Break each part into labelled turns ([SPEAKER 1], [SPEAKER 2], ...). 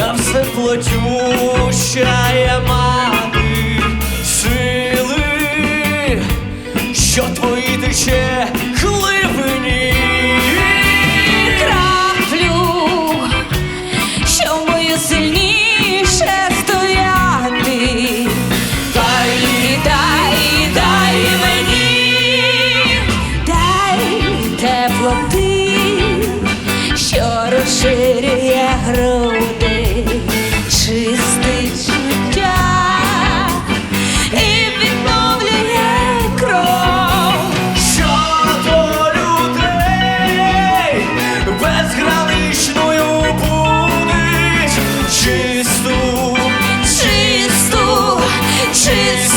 [SPEAKER 1] моя все платющая мати, сили, що твої тече хлибині.
[SPEAKER 2] краплю, що вмію сильніше стояти. Дай, дай, мені, дай теплоти, що розширює груди, Ashes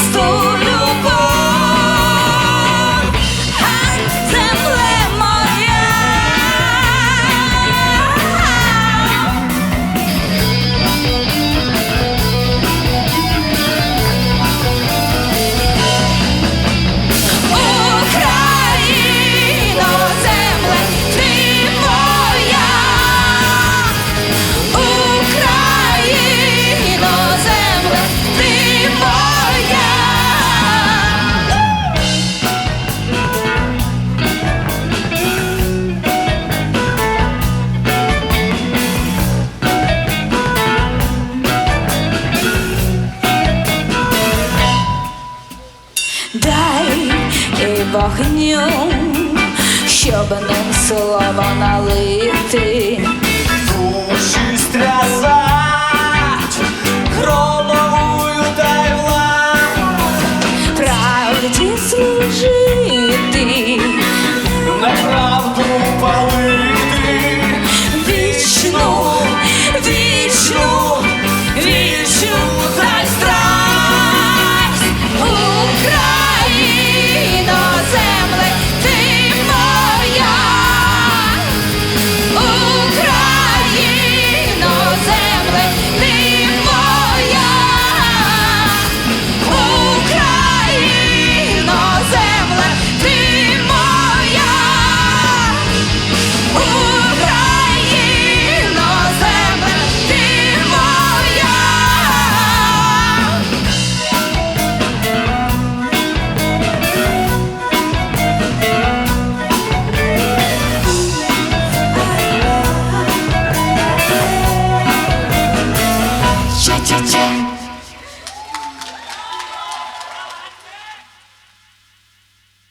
[SPEAKER 2] Дай і вогню, щоб ним слово налити. cha it.